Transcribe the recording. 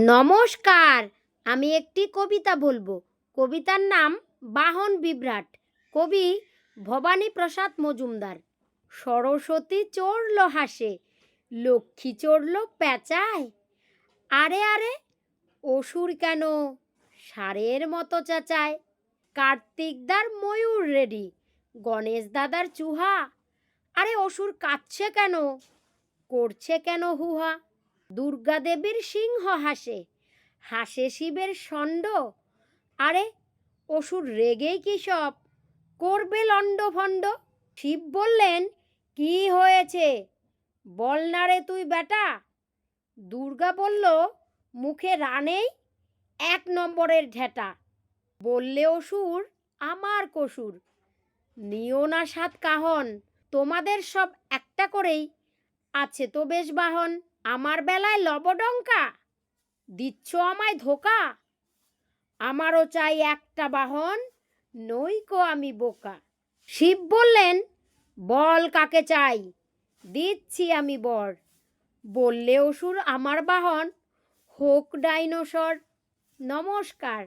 নমস্কার, আমি একটি কবিতা বলব। কবিতার নাম বাহন বিভ্রাট। কবি ভবানী প্রসাদ মজুমদার। সরস্বতী চড়ল হাসে, লক্ষ্মী চড়ল পেঁচায়। আরে আরে, অসুর কেন? সারের মতো চেঁচায়। কার্তিকদার ময়ূর রেডি, গণেশ দাদার চুহা। আরে অসুর কাচ্ছে কেন? করছে কেন হুহা? দুর্গা দেবীর সিংহ হাসে। হাসে শিবের ষণ্ড। আরে, অসুর রেগেই কি সব? করবে লণ্ড ভণ্ড শিব বললেন, কি হয়েছে? বল না রে তুই বেটা। দুর্গা বলল, মুখে রানেই এক নম্বরের ঢেটা। বললে অসুর, আমার কসুর। নিও না সাত কাহন। তোমাদের সব একটা করেই আছে তো বেশ বাহন। আমার বেলায় লবডঙ্কা? দিচ্ছ আমায় ধোকা? আমারও চাই একটা বাহন, নইকো আমি বোকা। শিব বললেন, বল কাকে চাই? দিচ্ছি আমি বর। বললে অসুর আমার বাহন, হোক ডাইনোসর। নমস্কার।